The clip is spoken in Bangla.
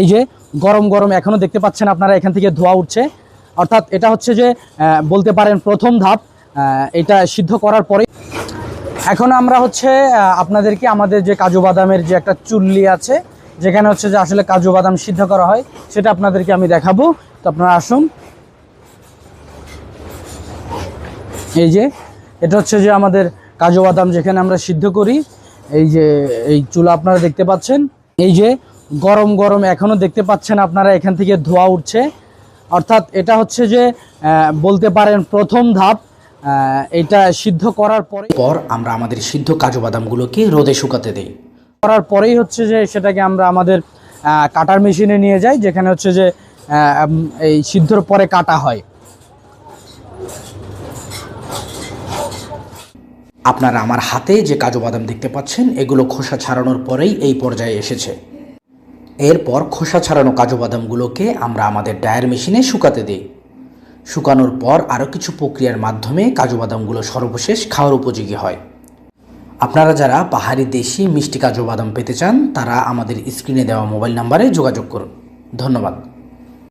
এই যে গরম গরম এখনও দেখতে পাচ্ছেন আপনারা এখান থেকে ধোয়া উঠছে। অর্থাৎ এটা হচ্ছে যে বলতে পারেন প্রথম ধাপ এটা সিদ্ধ করার পরে। এখন আমরা হচ্ছে আপনাদেরকে আমাদের যে কাজু বাদামের যে একটা চুল্লি আছে, যেখানে হচ্ছে যে আসলে কাজু বাদাম সিদ্ধ করা হয়, সেটা আপনাদেরকে আমি দেখাবো। তো আপনারা আসুন। এই যে, এটা হচ্ছে যে আমাদের কাজু বাদাম যেখানে আমরা সিদ্ধ করি। এই যে, এই চুলা আপনারা দেখতে পাচ্ছেন। এই যে গরম গরম এখনও দেখতে পাচ্ছেন আপনারা এখান থেকে ধোয়া উঠছে। অর্থাৎ এটা হচ্ছে যে বলতে পারেন প্রথম ধাপ এটা সিদ্ধ করার পরে পর আমরা আমাদের সিদ্ধ কাজু বাদামগুলোকে রোদে শুকাতে দেই। করার পরেই হচ্ছে যে সেটাকে আমরা আমাদের কাটার মেশিনে নিয়ে যাই যেখানে হচ্ছে যে এই সিদ্ধর পরে কাটা হয়। আপনারা আমার হাতে যে কাজু বাদাম দেখতে পাচ্ছেন এগুলো খোসা ছাড়ানোর পরেই এই পর্যায়ে এসেছে। এরপর খোসা ছাড়ানো কাজু বাদামগুলোকে আমরা আমাদের ডায়ার মেশিনে শুকাতে দিই। শুকানোর পর আরও কিছু প্রক্রিয়ার মাধ্যমে কাজু বাদামগুলো সর্বশেষ খাওয়ার উপযোগী হয়। আপনারা যারা পাহাড়ি দেশি মিষ্টি কাজু বাদাম পেতে চান, তারা আমাদের স্ক্রিনে দেওয়া মোবাইল নাম্বারে যোগাযোগ করুন। ধন্যবাদ।